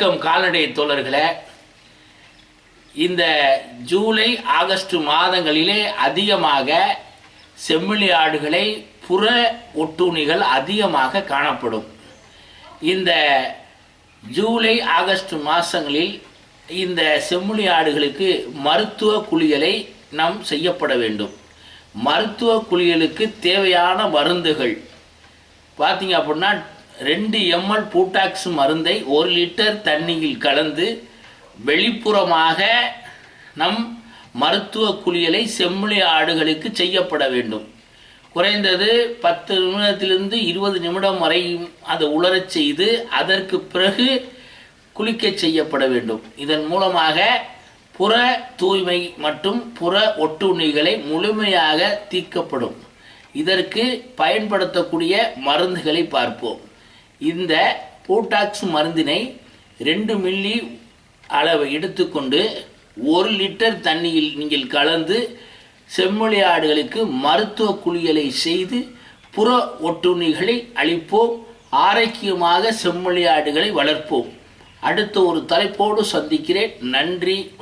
வணக்கம் கால்நடை தோழர்களே. இந்த ஜூலை ஆகஸ்ட் மாதங்களிலே அதிகமாக செம்மொழி ஆடுகளை புற ஒட்டுண்ணிகள் அதிகமாக காணப்படும். இந்த ஜூலை ஆகஸ்ட் மாதங்களில் இந்த செம்மொழி ஆடுகளுக்கு மருத்துவ குளியலை நாம் செய்யப்பட வேண்டும். மருத்துவ குளியலுக்கு தேவையான மருந்துகள். பார்த்தீங்க அப்படின்னா ரெண்டு எம்எல் பூட்டாக்ஸ் மருந்தை ஒரு லிட்டர் தண்ணியில் கலந்து வெளிப்புறமாக நம் மருத்துவ குளியலை செம்மொழி ஆடுகளுக்கு செய்யப்பட வேண்டும். குறைந்தது பத்து நிமிடத்திலிருந்து இருபது நிமிடம் வரையும் அதை உலரச் செய்து அதற்கு பிறகு குளிக்கச் செய்யப்பட வேண்டும். இதன் மூலமாக புற தூய்மை மற்றும் புற ஒட்டுண்ணிகளை முழுமையாக தீர்க்கப்படும். இதற்கு பயன்படுத்தக்கூடிய மருந்துகளை பார்ப்போம். இந்த போட்டாக்ஸ் மருந்தினை ரெண்டு மில்லி அளவை எடுத்துக்கொண்டு ஒரு லிட்டர் தண்ணியில் நீங்கள் கலந்து செம்மொழி ஆடுகளுக்கு மருத்துவ குளியலை செய்து புற ஒட்டுண்ணிகளை அளிப்போம் ஆரோக்கியமாக செம்மொழி ஆடுகளை வளர்ப்போம். அடுத்த ஒரு தலைப்போடு சந்திக்கிறேன். நன்றி